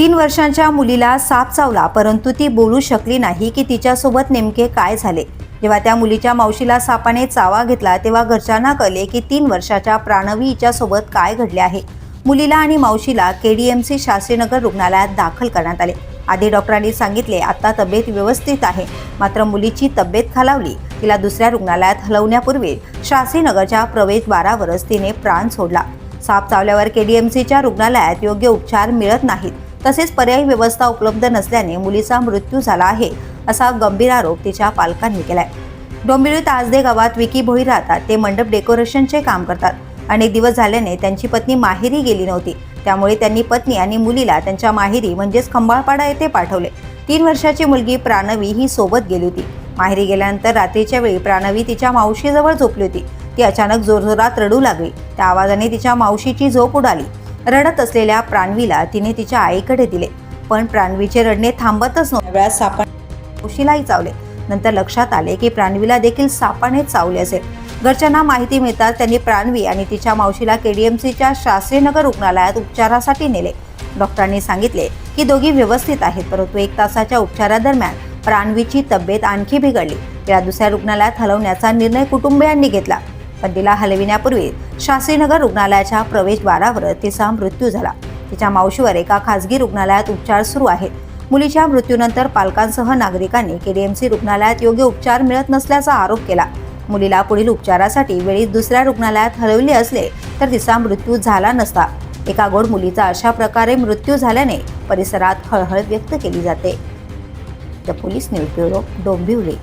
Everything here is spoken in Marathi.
तीन वर्षांच्या मुलीला साप चावला परंतु ती बोलू शकली नाही की तिच्यासोबत नेमके काय झाले. जेव्हा त्या मुलीच्या मावशीला सापाने चावा घेतला तेव्हा घरच्यांना कळले की तीन वर्षाच्या प्राणवी हिच्यासोबत काय घडले आहे. मुलीला आणि मावशीला K D M C Shastrinagar रुग्णालयात दाखल करण्यात आले. आधी डॉक्टरांनी सांगितले आता तब्येत व्यवस्थित आहे. मात्र मुलीची तब्येत खालावली. तिला दुसऱ्या रुग्णालयात हलवण्यापूर्वी शास्त्रीनगरच्या प्रवेशद्वारावरच तिने प्राण सोडला. साप चावल्यावर के डी एम सीच्या रुग्णालयात योग्य उपचार मिळत नाहीत. तसेच पर्यायी व्यवस्था उपलब्ध नसल्याने मुलीचा मृत्यू झाला आहे असा गंभीर आरोप तिच्या पालकांनी केलाय. डोंबिवली ताजदे गावात विकी भोई राहतात ते मंडप डेकोरेशनचे काम करतात अनेक दिवस झाल्याने त्यांची पत्नी माहेरी गेली नव्हती. त्यामुळे त्यांनी पत्नी आणि मुलीला त्यांच्या माहेरी म्हणजेच खंबाळपाडा येथे पाठवले. तीन वर्षाची मुलगी प्राणवी ही सोबत गेली होती. माहेरी गेल्यानंतर रात्रीच्या वेळी प्राणवी तिच्या मावशीजवळ झोपली होती. ती अचानक जोरजोरात रडू लागली. त्या आवाजाने तिच्या मावशीची झोप उडाली. रडत असलेल्या प्राणवीला तिने तिच्या आईकडे दिले. पण प्राणवीचे रडणे थांबतच नव्हते. वेळात सापाने मावशीलाही चावले नंतर लक्षात आले की प्राणवीला देखील सापाने चावले असेल. घरच्यांना माहिती मिळताच त्यांनी प्राणवी आणि तिच्या मावशीला केडीएमसीच्या शास्त्रीनगर रुग्णालयात उपचारासाठी नेले. डॉक्टरांनी सांगितले की दोघी व्यवस्थित आहेत परंतु एक तासाच्या उपचारादरम्यान प्राणवीची तब्येत आणखी बिघडली. तिला दुसऱ्या रुग्णालयात हलवण्याचा निर्णय कुटुंबियांनी घेतला. पण तिला हलविण्यापूर्वी शास्त्रीनगर रुग्णालयाच्या प्रवेशद्वारावर तिचा मृत्यू झाला. तिच्या मावशीवर एका खासगी रुग्णालयात उपचार सुरू आहेत. मुलीच्या मृत्यूनंतर पालकांसह नागरिकांनी केडीएमसी रुग्णालयात योग्य उपचार मिळत नसल्याचा आरोप केला. मुलीला पुढील उपचारासाठी वेळी दुसऱ्या रुग्णालयात हलवले असले तर तिचा मृत्यू झाला नसता. एका गोड मुलीचा अशा प्रकारे मृत्यू झाल्याने परिसरात हळहळ व्यक्त केली जाते. The police news bureau Dombivli.